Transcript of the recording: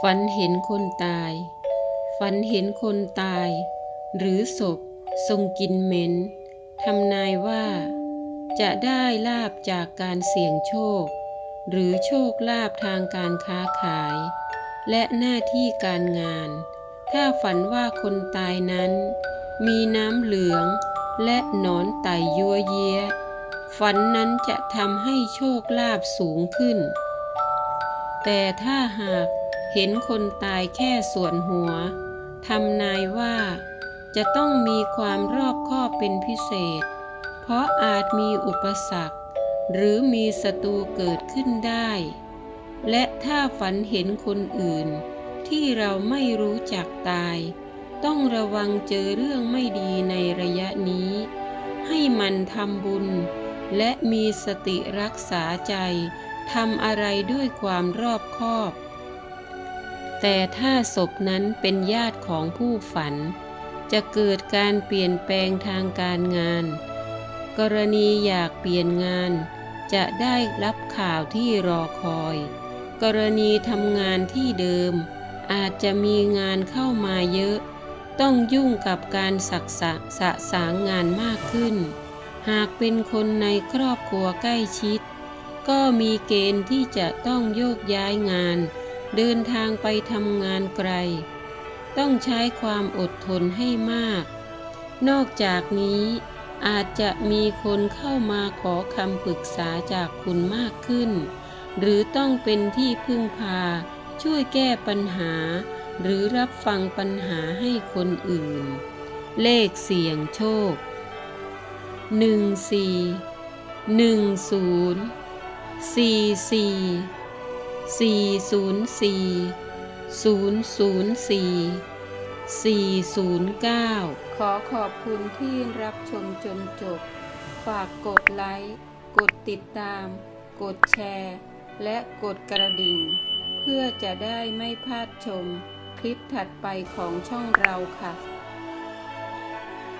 ฝันเห็นคนตาย ฝันเห็นคนตาย หรือศพทรงกินเหม็นทำนายว่า จะได้ลาบจากการเสี่ยงโชค หรือโชคลาภทางการค้าขาย และหน้าที่การงาน ถ้าฝันว่าคนตายนั้น มีน้ำเหลืองและหนอนไต่ยัวเยียฝันนั้นจะทำให้โชคลาภสูงขึ้น แต่ถ้าหาก เห็นคนตายแค่ส่วนหัวทำนายว่าจะต้องมีความรอบคอบเป็นพิเศษ เพราะอาจมีอุปสรรค หรือมีศัตรูเกิดขึ้นได้ และถ้าฝันเห็นคนอื่น ที่เราไม่รู้จักตาย ต้องระวังเจอเรื่องไม่ดีในระยะนี้ ให้มันทำบุญ และมีสติรักษาใจทำอะไรด้วยความรอบคอบ แต่ถ้าศพนั้นเป็นญาติของผู้ฝัน จะเกิดการเปลี่ยนแปลงทางการงาน กรณีอยากเปลี่ยนงาน จะได้รับข่าวที่รอคอย กรณีทำงานที่เดิม อาจจะมีงานเข้ามาเยอะ ต้องยุ่งกับการสักษะสะสางงานมากขึ้น หากเป็นคนในครอบครัวใกล้ชิด ก็มีเกณฑ์ที่จะต้องโยกย้ายงาน เดินทางไปทำงานไกล ต้องใช้ความอดทนให้มาก นอกจากนี้อาจจะมีคนเข้ามาขอคำปรึกษาจากคุณมากขึ้น หรือต้องเป็นที่พึ่งพา ช่วยแก้ปัญหา หรือรับฟังปัญหาให้คนอื่น เลขเสี่ยงโชคหนึ่งสี่หนึ่ งศูนย์สี่สี่สี่ศูนย์สี่ศูนย์ศูนย์สี่สี่ศูนย์เก้าขอขอบคุณที่รับชมจนจบ ฝากกดไลค์ กดติดตาม กดแชร์ และกดกระดิ่ง เพื่อจะได้ไม่พลาดชม คลิปถัดไปของช่องเราค่ะ